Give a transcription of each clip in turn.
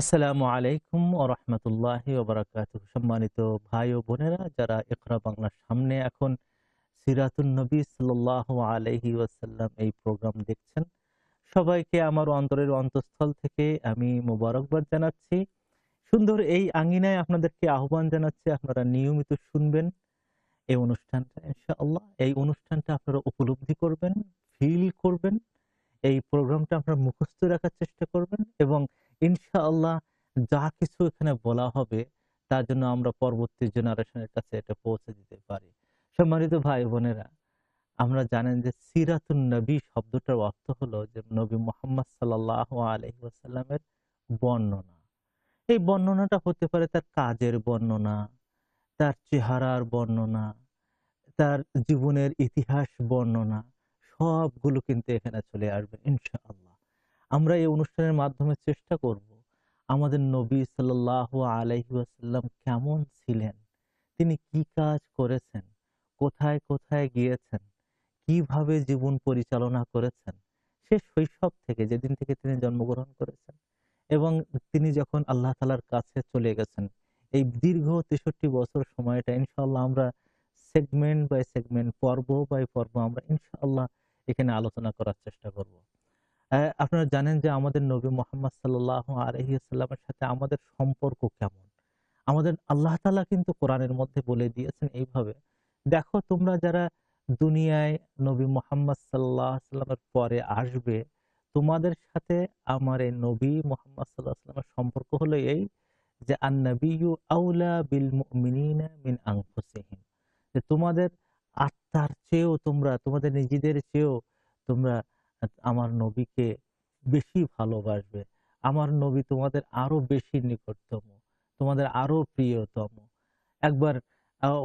আসসালামু আলাইকুম ও রহমতুল্লাহি সম্মানিত ভাই ও বোনেরা, যারা ইকরা বাংলার সামনে এখন সিরাতুন নবী সাল্লাহ আলহি ওয়াসাল্লাম এই প্রোগ্রাম দেখছেন, সবাইকে আমার অন্তরের অন্তঃস্থল থেকে আমি মোবারকবাদ জানাচ্ছি। সুন্দর এই আঙ্গিনায় আপনাদেরকে আহ্বান জানাচ্ছি, আপনারা নিয়মিত শুনবেন এই অনুষ্ঠানটা, ইনশাআল্লাহ। এই অনুষ্ঠানটা আপনারা উপলব্ধি করবেন ফিল করবেন। এই প্রোগ্রামটা আপনারা মুখস্থ রাখার চেষ্টা করবেন এবং ইনশাআল্লাহ যা কিছু এখানে বলা হবে, তার জন্য আমরা পরবর্তী জেনারেশনের কাছে এটা পৌঁছে দিতে পারি। সম্মানিত ভাই বোনেরা, আমরা জানেন যে সিরাতুন নবী শব্দটার অর্থ হলো যে নবী মোহাম্মদ সাল্লাহ আলহিহাসাল্লামের বর্ণনা। এই বর্ণনাটা হতে পারে তার কাজের বর্ণনা, তার চেহারার বর্ণনা, তার জীবনের ইতিহাস বর্ণনা সবগুলো কিন্তু এখানে চলে আসবে, ইনশাআল্লাহ। আমরা এই অনুষ্ঠানের মাধ্যমে চেষ্টা করব, আমাদের নবী সাল্লাহ আলহিউসাল্লাম কেমন ছিলেন? তিনি কি কাজ করেছেন? কোথায় কোথায় গিয়েছেন? কীভাবে জীবন পরিচালনা করেছেন? সে শৈশব থেকে, যেদিন থেকে তিনি জন্মগ্রহণ করেছেন এবং তিনি যখন আল্লাহ তালার কাছে চলে গেছেন, এই দীর্ঘ তেষট্টি বছর সময়টা ইনশাল্লাহ আমরা সেগমেন্ট বাই সেগমেন্ট পর্ব বাই পর্ব আমরা ইনশাআল্লাহ এখানে আলোচনা করার চেষ্টা করব। আপনারা জানেন যে আমাদের নবী মোহাম্মদ সাল্লাহ আলহিসাল্লামের সাথে আমাদের সম্পর্ক কেমন? আমাদের আল্লাহ তালা কিন্তু কোরআনের মধ্যে বলে দিয়েছেন এইভাবে, দেখো, তোমরা যারা দুনিয়ায় নবী মোহাম্মদ সাল্লাহ সাল্লামের পরে আসবে, তোমাদের সাথে আমার এই নবী মোহাম্মদ সাল্লাহ সাল্লামের সম্পর্ক হলো এই যে আন্নবিউ আউলা বিল মিন আংফুসিহিম যে তোমাদের আত্মার চেয়েও তোমরা, তোমাদের নিজেদের চেয়েও তোমরা আমার নবীকে বেশি ভালোবাসবে। আমার নবী তোমাদের আরও বেশি নিকটতম, তোমাদের আরও প্রিয়তম। একবার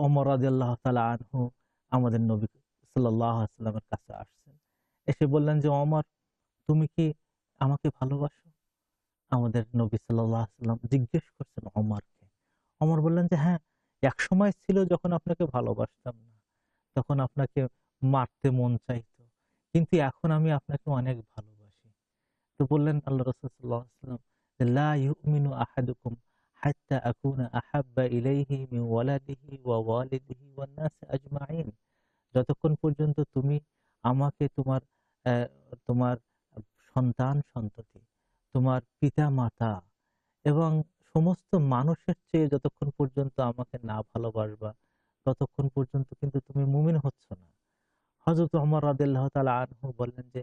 ওমর আল্লাহ তালা আনহু আমাদের নবী সাল্লামের কাছে আসছেন। এসে বললেন যে অমর তুমি কি আমাকে ভালোবাসো? আমাদের নবী সাল্লাম জিজ্ঞেস করছেন অমরকে অমর বললেন যে হ্যাঁ এক সময় ছিল যখন আপনাকে ভালোবাসতাম না। তখন আপনাকে মারতে মন চাইতো। কিন্তু এখন আমি আপনাকে অনেক ভালোবাসি। তো বললেন আল্লাহ রসুল্লাহাম যতক্ষণ পর্যন্ত তুমি আমাকে তোমার তোমার সন্তান, সন্ততি, তোমার পিতা মাতা এবং সমস্ত মানুষের চেয়ে যতক্ষণ পর্যন্ত আমাকে না ভালোবাসবা ততক্ষণ পর্যন্ত কিন্তু তুমি মুমিন হচ্ছ না। হজরত অমর রাদিল্লাহ তালা আনহু বললেন যে,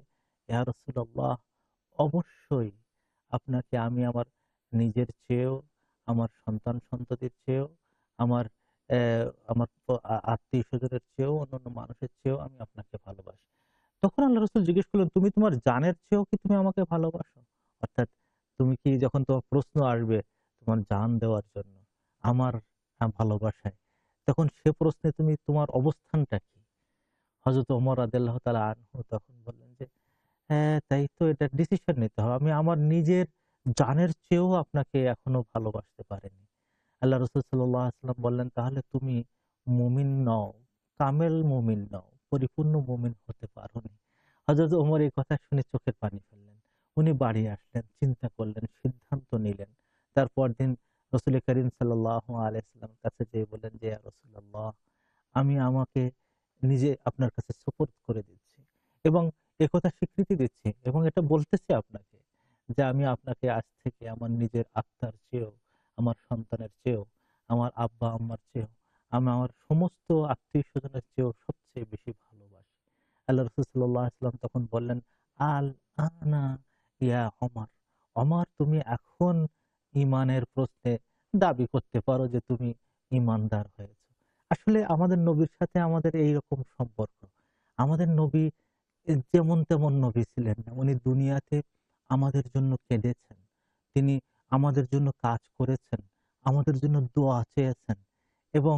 ইয়া রসুল্লাহ অবশ্যই আপনাকে আমি আমার নিজের চেয়েও, আমার সন্তান সন্ততির চেয়েও, আমার আমার আত্মীয় স্বজনের চেয়েও, অন্যান্য মানুষের চেয়েও আমি আপনাকে ভালোবাসি। তখন আল্লাহ রসুল জিজ্ঞেস করলেন, তুমি তোমার জানের চেয়েও কি তুমি আমাকে ভালোবাসো? অর্থাৎ তুমি কি যখন তোমার প্রশ্ন আসবে তোমার জান দেওয়ার জন্য, আমার ভালোবাসায়? তখন সে প্রশ্নে তুমি তোমার অবস্থানটা কি? হজরত ওমর আদাল্লাহ তালা আনহু তখন বললেন যে হ্যাঁ তাই তো এটা ডিসিশন নিতে হবে। আমি আমার নিজের জানের চেয়েও আপনাকে এখনও ভালোবাসতে পারিনি। আল্লাহ রসুল সাল্লাহ সাল্লাম বললেন, তাহলে তুমি মুমিন নও, কামেল মুমিন নও, পরিপূর্ণ মুমিন হতে পারো নি হজরত ওমর এই কথা শুনে চোখের পানি ফেললেন। উনি বাড়ি আসলেন, চিন্তা করলেন, সিদ্ধান্ত নিলেন। তারপর দিন রসুল করিম সাল্লাহ আলাইসাল্লামের কাছে যেয়ে বললেন যে রসুল্লাহ আমি আমাকে নিজে আপনার কাছে সুপোর্ট করে দিচ্ছি এবং একথা স্বীকৃতি দিচ্ছি এবং এটা বলতেছি আপনাকে যে, আমি আপনাকে আজ থেকে আমার নিজের আত্মার চেয়েও, আমার সন্তানের চেয়েও, আমার আব্বা আম্মার চেয়েও, আমি আমার সমস্ত আত্মীয় স্বজনের চেয়েও সবচেয়ে বেশি ভালোবাসি। আল্লাহ রসুল্লাহ আসলাম তখন বললেন আল আনা ইয়া অমর অমর তুমি এখন ইমানের প্রশ্নে দাবি করতে পারো যে তুমি ইমানদার হয়েছ। আসলে আমাদের নবীর সাথে আমাদের এই রকম সম্পর্ক। আমাদের নবী যেমন তেমন নবী ছিলেন না, উনি দুনিয়াতে আমাদের জন্য কেঁদেছেন, তিনি আমাদের জন্য কাজ করেছেন, আমাদের জন্য দোয়া চেয়েছেন এবং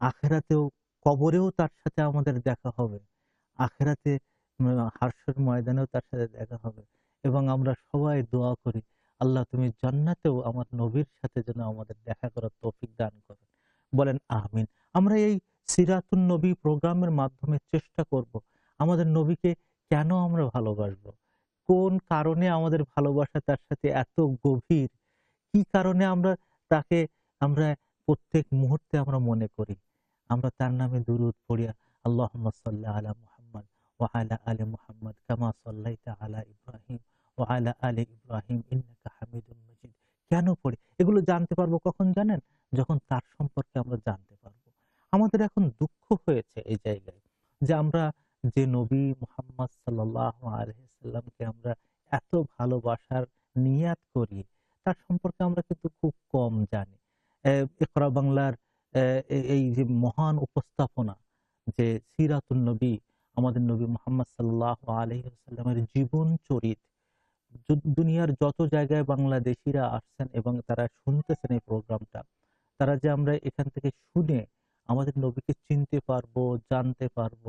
আখেরাতেও, কবরেও তার সাথে আমাদের দেখা হবে। আখেরাতে হার্ষের ময়দানেও তার সাথে দেখা হবে এবং আমরা সবাই দোয়া করি আল্লাহ তুমি জান্নাতেও আমার নবীর সাথে যেন আমাদের দেখা করার তৌফিক দান করেন বলেন, আমিন। আমরা এই সিরাতুন নবী প্রোগ্রামের মাধ্যমে চেষ্টা করব আমাদের নবীকে কেন আমরা ভালোবাসবো? কোন কারণে আমাদের ভালোবাসা তার সাথে এত গভীর? কি কারণে আমরা তাকে, আমরা প্রত্যেক মুহূর্তে আমরা মনে করি? আমরা তার নামে দুরুদ পড়িয়া আল্লাহুম্মা সাল্লি আলা মুহাম্মদ ওয়া আলা আলি মুহাম্মদ কামা সাল্লাইতা আলা ইব্রাহিম আলা আলি ইব্রাহিম মাজিদ কেন পড়ি? এগুলো জানতে পারব কখন জানেন? যখন তার সম্পর্কে আমরা জানতে পারব। আমাদের এখন দুঃখ হয়েছে এই জায়গায় যে আমরা যে নবী মুহাম্মদ সাল্লাল্লাহু আলাইহি সাল্লামকে আমরা এত ভালোবাসার নিয়াত করি, তার সম্পর্কে আমরা কিন্তু খুব কম জানি। ইকরা বাংলার এই যে মহান উপস্থাপনা যে সিরাতুল নবী, আমাদের নবী মোহাম্মদ সাল্লাহ আলহিমের জীবন চরিত দুনিয়ার যত জায়গায় বাংলাদেশিরা আসছেন এবং তারা শুনতেছেন এই প্রোগ্রামটা, তারা যে আমরা এখান থেকে শুনে আমাদের নবীকে চিনতে পারব, জানতে পারব,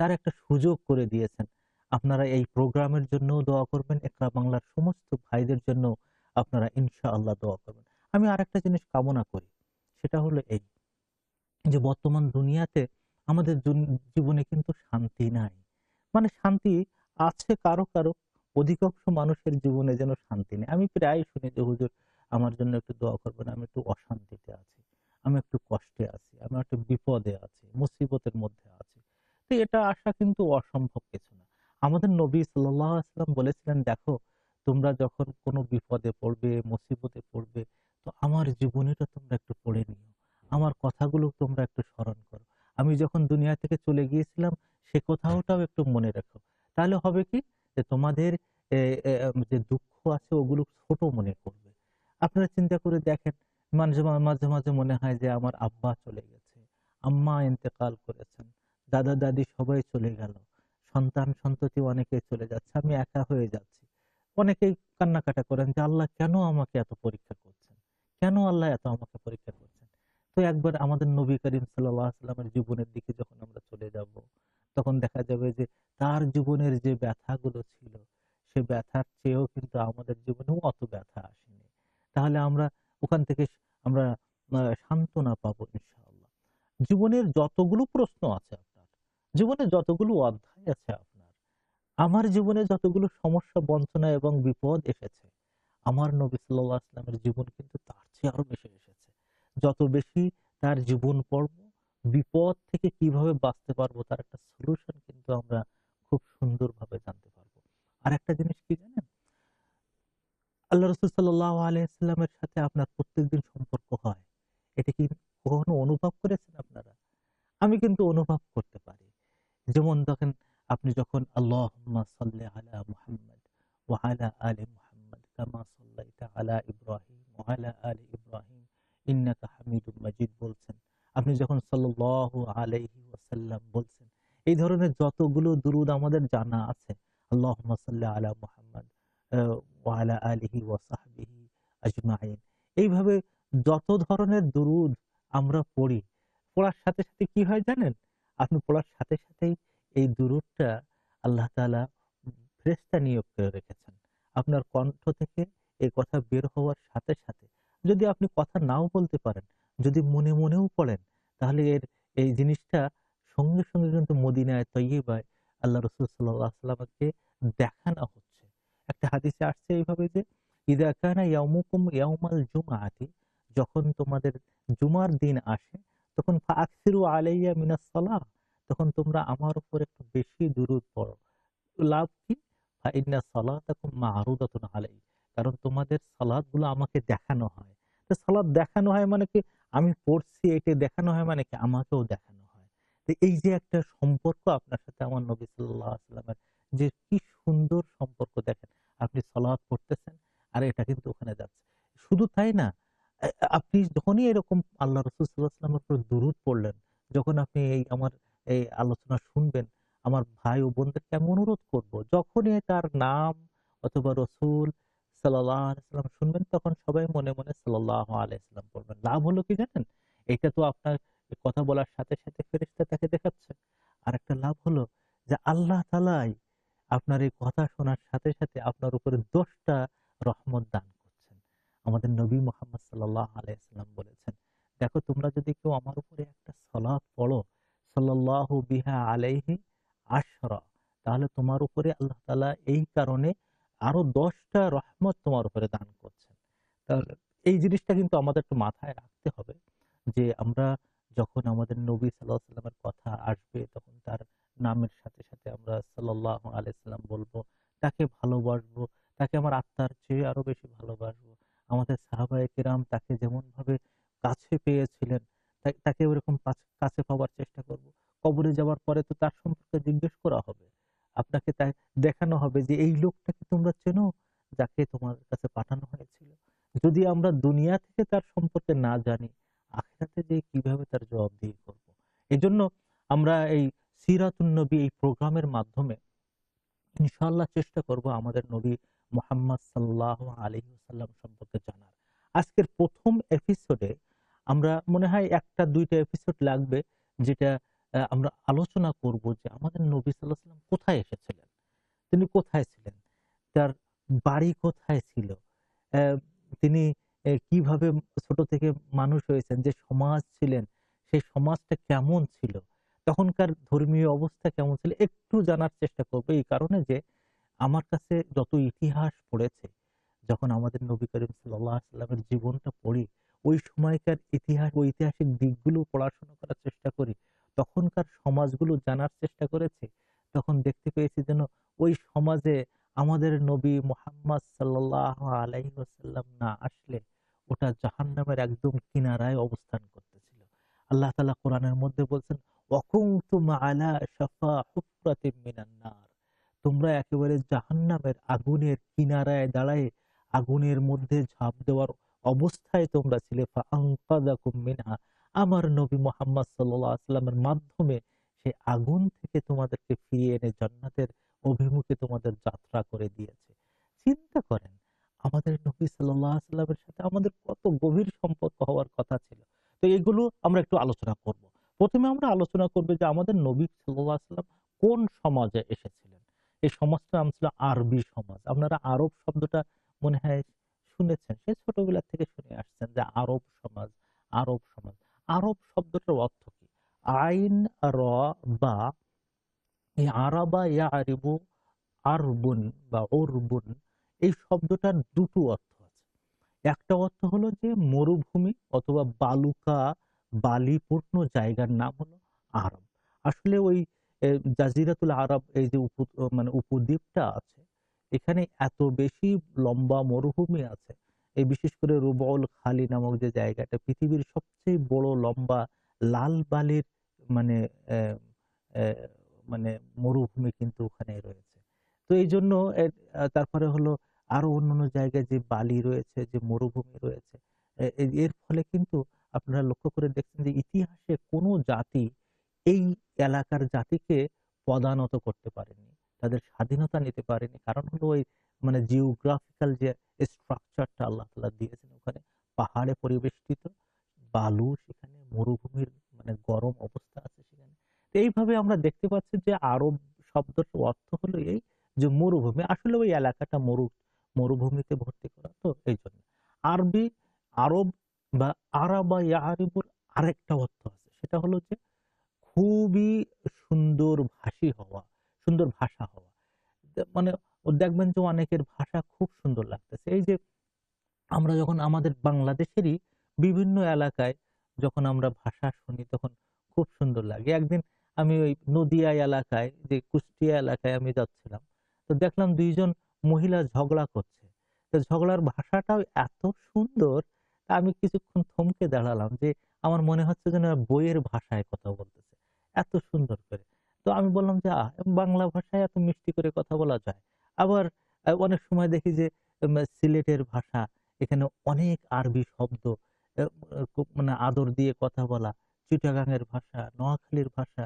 তার একটা সুযোগ করে দিয়েছেন। আপনারা এই প্রোগ্রামের জন্য দোয়া করবেন একরা বাংলার সমস্ত ভাইদের জন্য আপনারা ইনশা আল্লাহ দোয়া করবেন। আমি আর একটা জিনিস কামনা করি, সেটা হলো এই যে বর্তমান দুনিয়াতে আমাদের জীবনে কিন্তু শান্তি নাই। মানে শান্তি আছে কারও কারও অধিকাংশ মানুষের জীবনে যেন শান্তি নেই। আমি প্রায় শুনি যে, হুজুর, আমার জন্য একটু দোয়া করবেন, আমি একটু অশান্তিতে আছি, আমি একটু কষ্টে আছি, আমি একটু বিপদে আছি, মুসিবতের মধ্যে আছি। তো এটা আসা কিন্তু অসম্ভব কিছু না। আমাদের নবী সাল্লাহ আসলাম বলেছিলেন, দেখো, তোমরা যখন কোনো বিপদে পড়বে, মুসিবতে পড়বে, তো আমার জীবনীটা তোমরা একটু পড়ে নিও। আমার কথাগুলো তোমরা একটু স্মরণ করো। আমি যখন দুনিয়া থেকে চলে গিয়েছিলাম, সে কথাটাও একটু মনে রাখো। তাহলে হবে কি? যে তোমাদের যে দুঃখ আছে ওগুলো ছোট মনে করবে। আপনারা চিন্তা করে দেখেন, মাঝে মাঝে মাঝে মনে হয় যে আমার আব্বা চলে গেছে, আম্মা ইন্তেকাল করেছেন, দাদা, দাদি সবাই চলে গেল, সন্তান, সন্ততি অনেকে চলে যাচ্ছে, আমি একা হয়ে যাচ্ছি। অনেকেই কান্নাকাটা করেন যে, আল্লাহ কেন আমাকে এত পরীক্ষা করছেন? কেন আল্লাহ এত আমাকে পরীক্ষা করছেন? তো একবার আমাদের নবী করিম সাল্লামের জীবনের দিকে যখন আমরা চলে যাব, তখন দেখা যাবে যে তার জীবনের যে ব্যথাগুলো ছিল, সে ব্যথার চেয়েও কিন্তু আমাদের জীবনেও অত ব্যথা আসেনি। তাহলে আমরা ওখান থেকে আমরা সান্ত্বনা পাবো ইনশাআল্লাহ। জীবনের যতগুলো প্রশ্ন আছে আপনার, জীবনে যতগুলো অধ্যায় আছে আপনার, আমার জীবনে যতগুলো সমস্যা, বঞ্চনা এবং বিপদ এসেছে, আমার নবী সাল্লাহ আসলামের জীবন কিন্তু তার চেয়ে আরও বেশি এসেছে। যত বেশি তার জীবন পর্ব বিপদ থেকে কীভাবে বাঁচতে পারব তার একটা সলিউশন কিন্তু আমরা খুব সুন্দরভাবে জানতে পারব। আর একটা জিনিস কি জানেন? আল্লাহ রসুল সাল্লাহ আলাইসাল্লামের সাথে আপনার প্রত্যেকদিন সম্পর্ক হয়। এটা কি কখনো অনুভব করেছেন আপনারা? আমি কিন্তু অনুভব করতে পারি। যেমন দেখেন, আপনি যখন আল্লাহ সাল্লি আলা মুহাম্মদ ওয়া আলা মুহাম্মদ কামা সাল্লাইতা আলা ইব্রাহিম ওয়া আলা আলি ইব্রাহিম হামিদুম মাজিদ বলছেন। আপনি যখন সাল্লাল্লাহু আলাইহি ওয়াসাল্লাম বলছেন এই ধরনের যতগুলো দুরুদ আমাদের জানা আছে আল্লাহুম্মা সাল্লি আলা মুহাম্মদ আহ, ওয়া আলা আলিহি ওয়া আজমাইন। এইভাবে যত ধরনের দুরুদ আমরা পড়ি পড়ার সাথে সাথে কি হয় জানেন? আপনি পড়ার সাথে সাথেই এই দুরুদটা আল্লাহ তালা ফেরেশতা নিয়োগ করে রেখেছেন। আপনার কণ্ঠ থেকে এই কথা বের হওয়ার সাথে সাথে যদি আপনি কথা নাও বলতে পারেন, যদি মনে মনেও পড়েন, তাহলে এর, এই জিনিসটা সঙ্গে সঙ্গে কিন্তু মদিনায় তৈবায় আল্লাহ রসুল সাল্লাহ সাল্লামকে দেখানো হচ্ছে। একটা হাদিসে আসছে এইভাবে যে, ইদা ইয়ামুকুম ইয়াউমাল জুমাআতি যখন তোমাদের জুমার দিন আসে, তখন ফাকসিরু আলাইয়া মিনাস সালাহ, তখন তোমরা আমার উপর একটু বেশি দুরুদ পড়ো। লাভ কি? ফাইন্না সালাতাকুম মারুদাতুন আলাই কারণ তোমাদের সালাদগুলো আমাকে দেখানো হয়। তো সালাদ দেখানো হয় মানে কি? আমি পড়ছি, এটা দেখানো হয় মানে কি? আমাকেও দেখানো হয়। তো এই যে একটা সম্পর্ক আপনার সাথে আমার নবী সাল্লাল্লাহু আলাইহি সাল্লামের যে কি সুন্দর সম্পর্ক দেখেন। আপনি সালাদ পড়তেছেন আর এটা কিন্তু ওখানে যাচ্ছে। শুধু তাই না আপনি যখনই এরকম আল্লাহ রসুল সাল্লাহ সাল্লামের উপর পড়লেন, যখন আপনি এই আমার, এই আলোচনা শুনবেন, আমার ভাই ও বোনদেরকে আমি অনুরোধ করব, যখনই তার নাম অথবা রসুল সাল্লাহ আলাইসাল্লাম শুনবেন, তখন সবাই মনে মনে সাল্লাহ আলাইসাল্লাম পড়বেন লাভ হলো কি জানেন? এটা তো আপনার কথা বলার সাথে সাথে ফেরেশতা তাকে দেখাচ্ছে। আর একটা লাভ হলো যে আল্লাহ তালাই আপনার এই কথা শোনার সাথে সাথে আপনার উপরে দশটা রহমত দান করছেন। আমাদের নবী মোহাম্মদ সাল্লাহ আলাইসাল্লাম বলেছেন, দেখো, তোমরা যদি কেউ আমার উপরে একটা সলাৎ পড়ো সাল্লাহ বিহা আলাইহি আশরা, তাহলে তোমার উপরে আল্লাহ তালা এই কারণে আরও দশটা রহমত তোমার উপরে দান করছেন তাহলে এই জিনিসটা কিন্তু আমাদের একটু মাথায় রাখতে হবে যে আমরা যখন আমাদের নবী আলাইহি কথা আসবে তখন তার নামের সাথে, সাথে আমরা সাল্লাল্লাহু আলাইহি সাল্লাম বলব। তাকে ভালোবাসবো, তাকে আমার আত্মার চেয়ে আরও বেশি ভালোবাসবো। আমাদের সাহাবায়ে কেরাম তাকে যেমনভাবে কাছে পেয়েছিলেন, তাকে ওরকম কাছে পাওয়ার চেষ্টা করব। কবরে যাওয়ার পরে তো তার সম্পর্কে জিজ্ঞেস করা হবে। আপনাকে তাই দেখানো হবে যে এই লোকটাকে তোমরা চেনো? যাকে তোমার কাছে পাঠানো হয়েছিল। যদি আমরা দুনিয়া থেকে তার সম্পর্কে না জানি, আখিরাতে যেয়ে কীভাবে তার জবাবদিহি করব? এজন্য আমরা এই সিরাতুন নবী এই প্রোগ্রামের মাধ্যমে ইনশাআল্লাহ চেষ্টা করব আমাদের নবী মুহাম্মদ সাল্লাল্লাহু আলাইহি ওয়াসাল্লাম সম্পর্কে জানার। আজকের ১ম এপিসোডে আমরা মনে হয় ১ টা ২ টা এপিসোড লাগবে যেটা আমরা আলোচনা করব যে আমাদের নবী সাল্লাল্লাহু আলাইহি ওয়াসাল্লাম কোথায় এসেছিলেন? তিনি কোথায় ছিলেন? তার বাড়ি কোথায় ছিল? তিনি কীভাবে ছোট থেকে মানুষ হয়েছেন? যে সমাজ ছিলেন, সেই সমাজটা কেমন ছিল? তখনকার ধর্মীয় অবস্থা কেমন ছিল? একটু জানার চেষ্টা করব এই কারণে যে আমার কাছে যত ইতিহাস পড়েছে, যখন আমাদের নবী করিম আলাইহি জীবনটা পড়ি, ওই সময়কার ইতিহাস, ঐতিহাসিক দিকগুলো পড়াশোনা করার চেষ্টা করি। তখনকার সমাজগুলো জানার চেষ্টা করেছি। তখন দেখতে পেয়েছি যেন ওই সমাজে আমাদের নবী মোহাম্মদ সাল্লাল্লাহু আলাইহি ওয়াসাল্লাম না আসলে ওটা জাহান্নামের একদম কিনারায় অবস্থান করতেছিল। আল্লাহ তালা কোরআনের মধ্যে বলছেন, "ওয়াকুনতুম আলা তোমরা একেবারে জাহান্নামের আগুনের কিনারায় দাঁড়ায়ে আগুনের মধ্যে ঝাঁপ দেওয়ার অবস্থায় তোমরা ছিলে মিনহা। আমার নবী মোহাম্মদ আলাইহি মাধ্যমে সেই আগুন থেকে তোমাদেরকে ফিরিয়ে এনে জান্নাতের অভিমুখে তোমাদের যাত্রা করে দিয়েছে। চিন্তা করেন আমাদের নবী আলাইহি সাথে আমাদের কত গভীর সম্পর্ক হওয়ার কথা ছিল। তো এগুলো আমরা একটু আলোচনা করব। ১ম এ আমরা আলোচনা করব যে আমাদের নবী আলাইহি কোন সমাজে এসেছিলেন? এই সমাজটার নাম ছিল আরবি সমাজ। আপনারা আরব শব্দটা মনে হয় শুনেছেন। সেই ছোটবেলা থেকে শুনে আসছেন যে আরব সমাজ, আরব সমাজ। আরব শব্দটার অর্থ কি? আইন, র, বা এই আরাবা ইয়ারিবু আরবুন বা উরবুন এই শব্দটার দুটো অর্থ আছে। একটা অর্থ হলো যে মরুভূমি অথবা বালুকা, বালিপূর্ণ জায়গার নাম হলো আরব। আসলে ওই জাজিরাতুল আরব এই যে উপ মানে উপদ্বীপটা আছে, এখানে এত বেশি লম্বা মরুভূমি আছে। এই বিশেষ করে রুবউল খালি নামক যে জায়গাটা পৃথিবীর সবচেয়ে বড় লম্বা লাল বালির মানে মানে মরুভূমি কিন্তু ওখানে রয়েছে। তো এই জন্য তারপরে হলো আরও অন্যান্য জায়গায় যে বালি রয়েছে, যে মরুভূমি রয়েছে, এর ফলে কিন্তু আপনারা লক্ষ্য করে দেখছেন যে ইতিহাসে কোনো জাতি এই এলাকার জাতিকে পদানত করতে পারেনি। তাদের স্বাধীনতা নিতে পারেনি। কারণ হলো ওই মানে জিওগ্রাফিক্যাল যে স্ট্রাকচারটা আল্লাহ তালা দিয়েছেন ওখানে পাহাড়ে পরিবেষ্টিত, বালু সেখানে মরুভূমির মানে গরম অবস্থা আছে এইভাবে আমরা দেখতে পাচ্ছি যে আরব শব্দটার অর্থ হলো এই যে মরুভূমি। আসলে ওই এলাকাটা মরু মরুভূমিতে ভর্তি করা তো এই জন্য আরবি, আরব বা আরাবা ইয়ারিবুর আরেকটা অর্থ আছে। সেটা হলো যে খুবই সুন্দর ভাষী হওয়া, সুন্দর ভাষা হওয়া। মানে দেখবেন যে অনেকের ভাষা খুব সুন্দর লাগতেছে। এই যে আমরা যখন আমাদের বাংলাদেশেরই বিভিন্ন এলাকায় যখন আমরা ভাষা শুনি তখন খুব সুন্দর লাগে। একদিন আমি ওই নদিয়া এলাকায় যে কুষ্টিয়া এলাকায় আমি যাচ্ছিলাম। তো দেখলাম দুইজন মহিলা ঝগড়া করছে। তো ঝগড়ার ভাষাটাও এত সুন্দর আমি কিছুক্ষণ থমকে দাঁড়ালাম যে আমার মনে হচ্ছে যেন বইয়ের ভাষায় কথা বলতেছে। এত সুন্দর করে। তো আমি বললাম যে বাংলা ভাষায় এত মিষ্টি করে কথা বলা যায়। আবার অনেক সময় দেখি যে সিলেটের ভাষা এখানে অনেক আরবি শব্দ মানে আদর দিয়ে কথা বলা, চিটাগাংয়ের ভাষা, নোয়াখালীর ভাষা,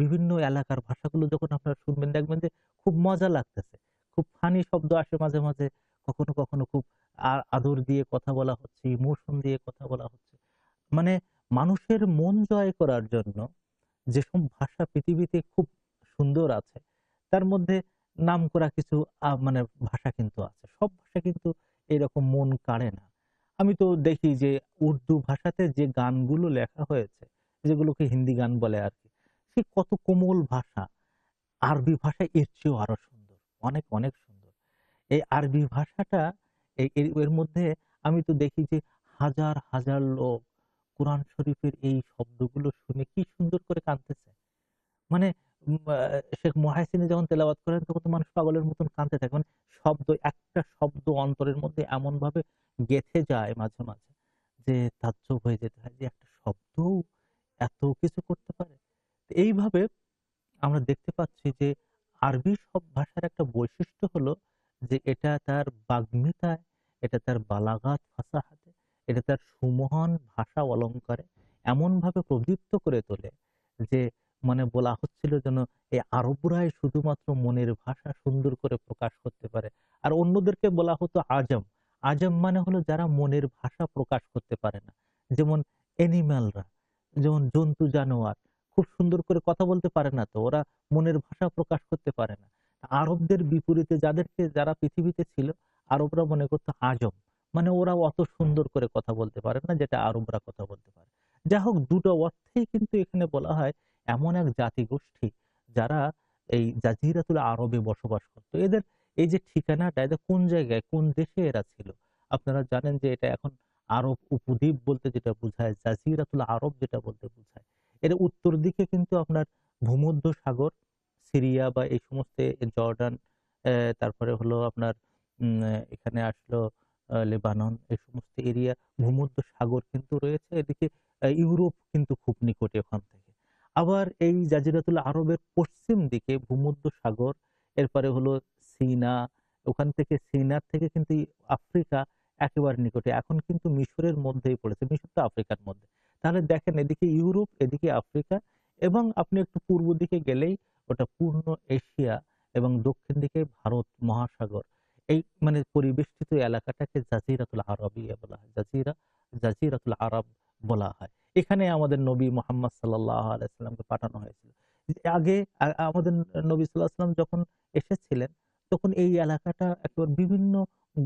বিভিন্ন এলাকার ভাষাগুলো যখন আপনারা শুনবেন দেখবেন যে খুব মজা লাগতেছে। খুব ফানি শব্দ আসে মাঝে, মাঝে কখনো, কখনো খুব আদর দিয়ে কথা বলা হচ্ছে, ইমোশন দিয়ে কথা বলা হচ্ছে। মানে মানুষের মন জয় করার জন্য যেসব ভাষা পৃথিবীতে খুব সুন্দর আছে, তার মধ্যে নাম করা কিছু মানে ভাষা কিন্তু আছে। সব ভাষা কিন্তু এরকম মন কাড়ে না। আমি তো দেখি যে উর্দু ভাষাতে যে গানগুলো লেখা হয়েছে, যেগুলোকে হিন্দি গান বলে আরকি। সে কত কোমল ভাষা। আরবি ভাষা এর চেয়েও আরও সুন্দর। অনেক, অনেক সুন্দর। এই আরবি ভাষাটা এর মধ্যে আমি তো দেখি যে হাজার, হাজার লোক কোরআন শরীফের এই শব্দগুলো শুনে কি সুন্দর করে কাঁদতেছে। মানে শেখ মুহাইসিনী যখন তেলাবাদ করেন তখন তো মানুষ পাগলের মতন কাঁদতে থাকে। মানে শব্দ একটা শব্দ অন্তরের মধ্যে এমন ভাবে গেঁথে যায় মাঝে, মাঝে যে তাজ্জব হয়ে যেতে হয় যে একটা শব্দ এত কিছু করতে এইভাবে আমরা দেখতে পাচ্ছি যে আরবি সব ভাষার একটা বৈশিষ্ট্য হলো যে এটা তার বাগ্মিতায়, এটা তার বালাগাত ফাসাহাতে, এটা তার সুমহান ভাষা অলঙ্কারে এমনভাবে প্রবৃত্ত করে তোলে যে মানে বলা হচ্ছিল যেন এই আরবরাই শুধুমাত্র মনের ভাষা সুন্দর করে প্রকাশ করতে পারে। আর অন্যদেরকে বলা হতো আজম। আজম মানে হলো যারা মনের ভাষা প্রকাশ করতে পারে না। যেমন অ্যানিমালরা, যেমন জন্তু জানোয়ার খুব সুন্দর করে কথা বলতে পারে না তো। ওরা মনের ভাষা প্রকাশ করতে পারে না। আরবদের বিপরীতে যাদেরকে যারা পৃথিবীতে ছিল আরবরা মনে করত আজম। মানে ওরা অত সুন্দর করে কথা বলতে পারে না যেটা আরবরা কথা বলতে পারে। যা হোক দুটো অর্থেই কিন্তু এখানে বলা হয় এমন এক জাতি গোষ্ঠী যারা এই জাজিরাতুল আরবে বসবাস করত। এদের এই যে ঠিকানাটা এদের কোন জায়গায় কোন দেশে এরা ছিল? আপনারা জানেন যে এটা এখন আরব উপদ্বীপ বলতে যেটা বুঝায়, জাজিরাতুল আরব যেটা বলতে বুঝায়। এর উত্তর দিকে কিন্তু আপনার ভূমধ্য সাগর, সিরিয়া বা এই সমস্ত জর্ডান, তারপরে হলো আপনার এখানে আসলো লেবানন এই সমস্ত এরিয়া ভূমধ্য সাগর কিন্তু রয়েছে। এদিকে ইউরোপ কিন্তু খুব নিকটে ওখান থেকে। আবার এই জাজিরাতুল আরবের পশ্চিম দিকে ভূমধ্য সাগর, এরপরে হলো সিনা, ওখান থেকে সিনার থেকে কিন্তু আফ্রিকা একেবারে নিকটে। এখন কিন্তু মিশরের মধ্যেই পড়েছে। মিশর তো আফ্রিকার মধ্যে। তাহলে দেখেন এদিকে ইউরোপ, এদিকে আফ্রিকা এবং আপনি একটু পূর্ব দিকে গেলেই ওটা পূর্ণ এশিয়া এবং দক্ষিণ দিকে ভারত মহাসাগর। এই মানে পরিবেষ্টিত এলাকাটাকে জাজিরাতুল আরবিয়া বলা হয়। জাজিরা, জাজিরাতুল আরব বলা হয়। এখানে আমাদের নবী মুহাম্মদ সাল্লাল্লাহু আলাইহি ওয়াসাল্লামকে পাঠানো হয়েছিল। আগে আমাদের নবী সাল্লাল্লাহু আলাইহি ওয়াসাল্লাম যখন এসেছিলেন তখন এই এলাকাটা একেবারে বিভিন্ন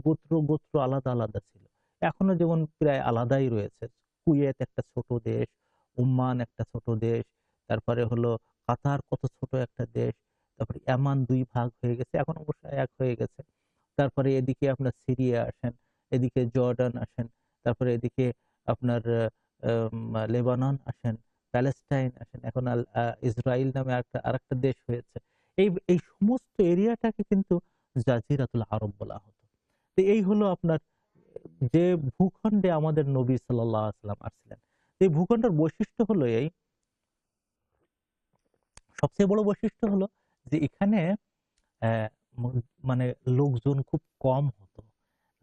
গোত্র, গোত্র আলাদা, আলাদা ছিল। এখনও যেমন প্রায় আলাদাই রয়েছে। কুয়েত একটা ছোট দেশ, ওমান একটা ছোট দেশ, তারপরে হলো কাতার কত ছোট একটা দেশ, তারপরে ইয়ামান ২ ভাগ হয়ে গেছে। এখন অবশ্য এক হয়ে গেছে। তারপরে এদিকে আপনার সিরিয়া আসেন, এদিকে জর্ডান আসেন, তারপরে এদিকে আপনার লেবানন আসেন, প্যালেস্টাইন আসেন। এখন ইসরাইল নামে আরেকটা আরেকটা দেশ হয়েছে। এই এই সমস্ত এরিয়াটাকে কিন্তু জাজিরাতুল আরব বলা হতো। তো এই হলো আপনার যে ভূখণ্ডে আমাদের নবী আলাইহি ওয়াসাল্লাম আসছিলেন। এই ভূখণ্ডের বৈশিষ্ট্য হলো এই, সবচেয়ে বড় বৈশিষ্ট্য হলো যে এখানে মানে লোকজন খুব কম হতো।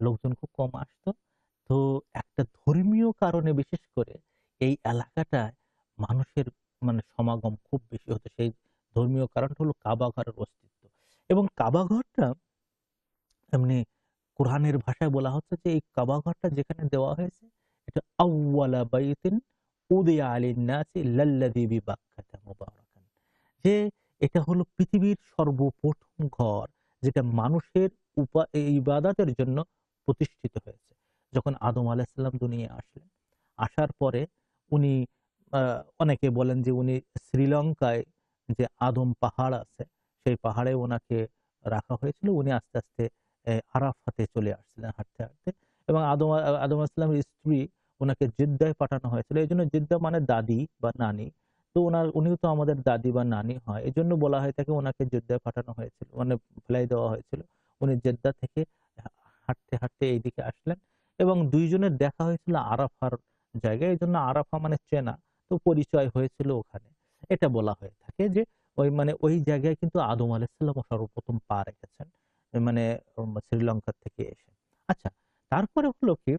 লোকজন খুব কম আসতো। তো একটা ধর্মীয় কারণে বিশেষ করে এই এলাকাটায় মানুষের মানে সমাগম খুব বেশি হতো। সেই ধর্মীয় কারণটা হলো কাবাঘরের অস্তিত্ব। এবং কাবাঘরটা এমনি কোরআনের ভাষায় বলা হচ্ছে যে এই কাবা ঘরটা যেখানে দেওয়া হয়েছে এটা আউওয়ালা বাইতিন উদিয়া লিন-নাসি লাল্লাযী বিবাক্কাতা মুবারাকান। যে এটা হলো পৃথিবীর সর্বপ্রথম ঘর যেটা মানুষের উপা ইবাদতের জন্য প্রতিষ্ঠিত হয়েছে। যখন আদম আলাইহিস সালাম দুনিয়ায় আসলেন, আসার পরে উনি অনেকে বলেন যে উনি শ্রীলঙ্কায় যে আদম পাহাড় আছে, সেই পাহাড়ে ওনাকে রাখা হয়েছিল। উনি আস্তে, আস্তে আরাফাতে চলে আসছিলেন হাঁটতে, হাঁটতে এবং আদম আদম আলাইহিস সালামের স্ত্রী ওনাকে জেদ্দায় পাঠানো হয়েছিল। এই জন্য জেদ্দা মানে দাদি বা নানী। তো ওনার উনিও তো আমাদের দাদি বা নানী হয়। এই জন্য বলা হয়ে থাকে ওনাকে জেদ্দায় পাঠানো হয়েছিল। মানে ফেলাই দেওয়া হয়েছিল। উনি জেদ্দা থেকে হাঁটতে, হাঁটতে এইদিকে আসলেন এবং দুইজনের দেখা হয়েছিল আরাফার জায়গায়। এই জন্য আরাফা মানে চেনা। তো পরিচয় হয়েছিল ওখানে। এটা বলা হয়ে থাকে যে ওই মানে ওই জায়গায় কিন্তু আদম আলাইহিস সালাম সর্বপ্রথম পা রেখেছেন। মানে শ্রীলঙ্কা থেকে এসে। আচ্ছা তারপরে হলো কি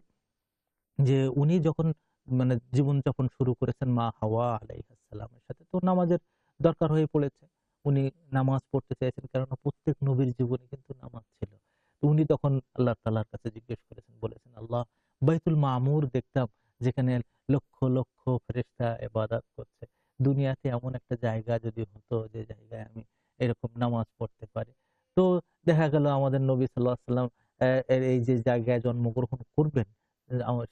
যে উনি যখন মানে জীবন জীবনযাপন শুরু করেছেন মা হাওয়া আলাইহিস সালামের সাথে তো নামাজের দরকার হয়ে পড়েছে। উনি নামাজ পড়তে চাইছেন কেননা প্রত্যেক নবীর জীবনে কিন্তু নামাজ ছিল। তো উনি তখন আল্লাহ তাআলার কাছে জিজ্ঞেস করেছেন, বলেছেন, "আল্লাহ বাইতুল মামুর দেখতাম যেখানে লক্ষ, লক্ষ ফেরেশতা ইবাদত করছে। দুনিয়াতে এমন একটা জায়গা যদি হতো যে জায়গায় আমি এরকম নামাজ পড়তে পারি।" তো দেখা গেল আমাদের নবী ওয়াসাল্লাম অ্যা এই যে জায়গায় জন্মগ্রহণ করবেন,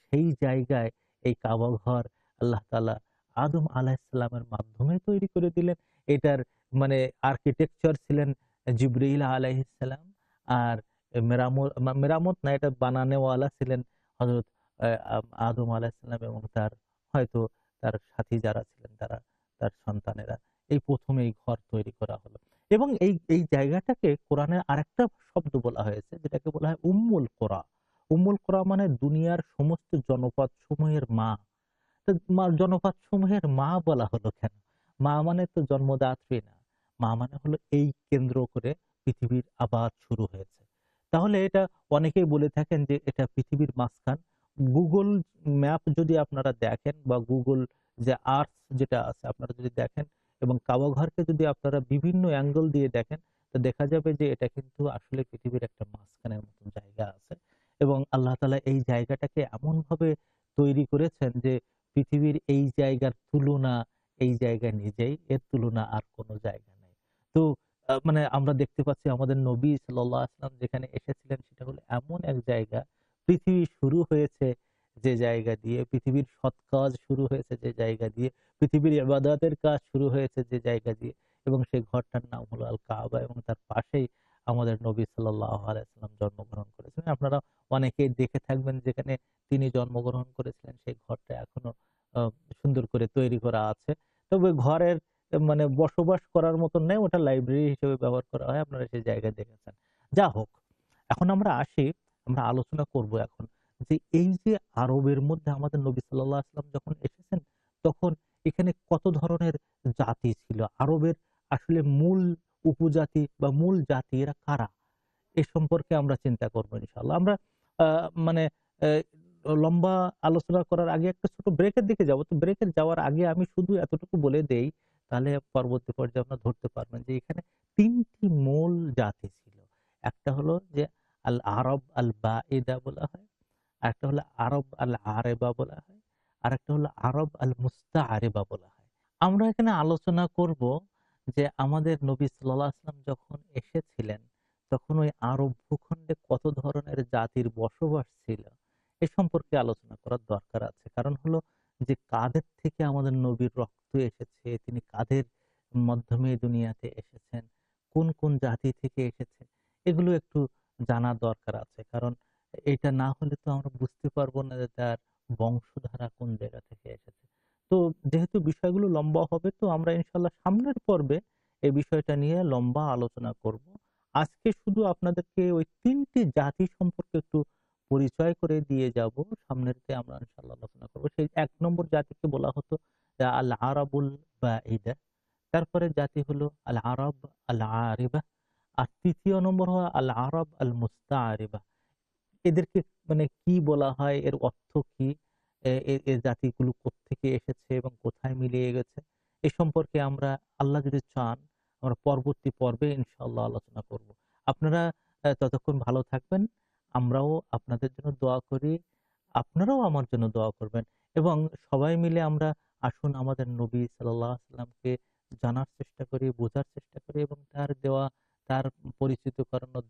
সেই জায়গায় এই কাবা ঘর আল্লাহ তালা আদম আলাইহিস সালামের মাধ্যমে তৈরি করে দিলেন। এটার মানে আর্কিটেকচার ছিলেন জিবরাইল আলাইহিস সালাম আর মেরামত মেরামত না এটা বানানেওয়ালা ছিলেন আম আদম আলাইহিসসালাম এবং তার হয়তো তার সাথী যারা ছিলেন তারা তার সন্তানেরা এই ১ম এই ঘর তৈরি করা হলো। এবং এই এই জায়গাটাকে কোরআনের আরেকটা শব্দ বলা হয়েছে, যেটাকে বলা হয় উম্মুল কোরা। উম্মুল কোরা মানে দুনিয়ার সমস্ত জনপদ সমূহের মা। জনপদ সমূহের মা বলা হলো কেন? মা মানে তো জন্মদাত্রী না। মা মানে হলো এই কেন্দ্র করে পৃথিবীর আবাদ শুরু হয়েছে। তাহলে এটা অনেকেই বলে থাকেন যে এটা পৃথিবীর মাঝখান। গুগল ম্যাপ যদি আপনারা দেখেন বা গুগল যে আর্থ যেটা আছে, আপনারা যদি দেখেন এবং কাবা ঘরকে যদি আপনারা বিভিন্ন অ্যাঙ্গেল দিয়ে দেখেন, তো দেখা যাবে যে এটা কিন্তু আসলে পৃথিবীর একটা মাঝখানের মতো জায়গা আছে। এবং আল্লাহ তালা এই জায়গাটাকে এমনভাবে তৈরি করেছেন যে পৃথিবীর এই জায়গার তুলনা এই জায়গা নিজেই, এর তুলনা আর কোনো জায়গা নেই। তো মানে আমরা দেখতে পাচ্ছি আমাদের নবী সাল্লাল্লাহু আলাইহি ওয়াসাল্লাম যেখানে এসেছিলেন সেটা হলো এমন এক জায়গা পৃথিবী শুরু হয়েছে যে জায়গা দিয়ে, পৃথিবীর সৎ কাজ শুরু হয়েছে যে জায়গা দিয়ে, পৃথিবীর ইবাদতের কাজ শুরু হয়েছে যে জায়গা দিয়ে এবং সেই ঘরটার নাম হলো আল কাবা এবং তার পাশেই আমাদের নবী সাল্লাল্লাহু আলাইহি ওয়াসাল্লাম জন্মগ্রহণ করেছেন। আপনারা অনেকেই দেখে থাকবেন যেখানে তিনি জন্মগ্রহণ করেছিলেন সেই ঘরটা এখনও সুন্দর করে তৈরি করা আছে। তবে ঘরের মানে বসবাস করার মতন নেই, ওটা লাইব্রেরি হিসেবে ব্যবহার করা হয়। আপনারা সেই জায়গায় দেখেছেন। যা হোক, এখন আমরা আসি, আমরা আলোচনা করব এখন যে এই যে আরবের মধ্যে আমাদের নবী আলাইহি ওয়াসাল্লাম যখন এসেছেন তখন এখানে কত ধরনের জাতি ছিল? আরবের আসলে মূল উপজাতি বা মূল জাতি এরা কারা? এ সম্পর্কে আমরা চিন্তা করব ইনশাআল্লাহ। আমরা মানে লম্বা আলোচনা করার আগে একটা ছোট ব্রেকের দিকে যাব। তো ব্রেকের যাওয়ার আগে আমি শুধু এতটুকু বলে দেই, তাহলে পরবর্তী পর্যায়ে আপনারা ধরতে পারবেন যে এখানে তিনটি মূল জাতি ছিল। একটা হলো যে আল আরব আল বাঈদা বলা হয়। আরেকটা হলো আরব আল আরেবা বলা হয়। আরেকটা হলো আরব আল মুস্তাআরিবা বলা হয়। আমরা এখানে আলোচনা করব যে আমাদের নবী সাল্লাল্লাহু আলাইহি ওয়াসাল্লাম যখন এসেছিলেন তখন ওই আরব ভূখণ্ডে কত ধরনের জাতির বসবাস ছিল এ সম্পর্কে আলোচনা করার দরকার আছে। কারণ হলো যে কাদের থেকে আমাদের নবীর রক্ত এসেছে, তিনি কাদের মাধ্যমে দুনিয়াতে এসেছেন, কোন, কোন জাতি থেকে এসেছে এগুলো একটু জানা দরকার আছে। কারণ এটা না হলে তো আমরা বুঝতে পারব না যে তার বংশধারা কোন জায়গা থেকে এসেছে। তো যেহেতু বিষয়গুলো লম্বা হবে, তো আমরা ইনশাল্লাহ সামনের পর্বে এই বিষয়টা নিয়ে লম্বা আলোচনা করব। আজকে শুধু আপনাদেরকে ওই ৩ টি জাতি সম্পর্কে একটু পরিচয় করে দিয়ে যাব। সামনেরতে আমরা ইনশাআল্লাহ আলোচনা করব। সেই এক নম্বর জাতিকে বলা হতো আল আরাবুল বাঈদা। তারপরে জাতি হলো আল আরব আল আরিবা। আর তৃতীয় নম্বর হলো আল আরব আল মুস্তাআরিবা। এদেরকে মানে কি বলা হয়, এর অর্থ কি? জাতিগুলো কোত্থেকে এসেছে এবং কোথায় মিলিয়ে গেছে? এ সম্পর্কে আমরা আল্লাহ যদি চান আমরা পরবর্তী পর্বে ইনশাল্লাহ আলোচনা করব। আপনারা ততক্ষণ ভালো থাকবেন। আমরাও আপনাদের জন্য দোয়া করি। আপনারাও আমার জন্য দোয়া করবেন এবং সবাই মিলে আমরা আসুন আমাদের নবী সাল্লাল্লাহু আলাইহি ওয়াসাল্লামকে জানার চেষ্টা করি, বোঝার চেষ্টা করি এবং তার দেওয়া তার পরিচিত করানো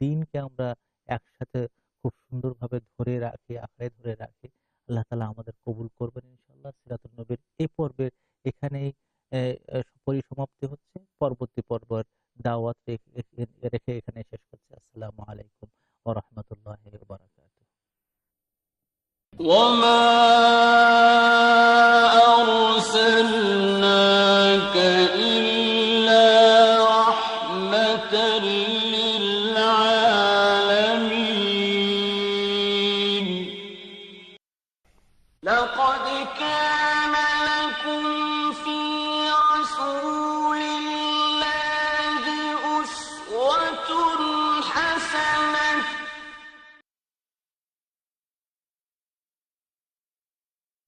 দিনকে আমরা একসাথে খুব সুন্দরভাবে ধরে রাখে আঁকড়ে ধরে রাখে আল্লাহ তালা আমাদের কবুল করবেন ইনশাল্লাহ সিরাতুল নবীর এই পর্বের এখানেই পরিসমাপ্তি হচ্ছে। পরবর্তী পর্বের দাওয়াত রেখে এখানে শেষ করছি। আসসালামু আলাইকুম রহমতুল্লাহ রাহমাতুল্লাহি ওয়া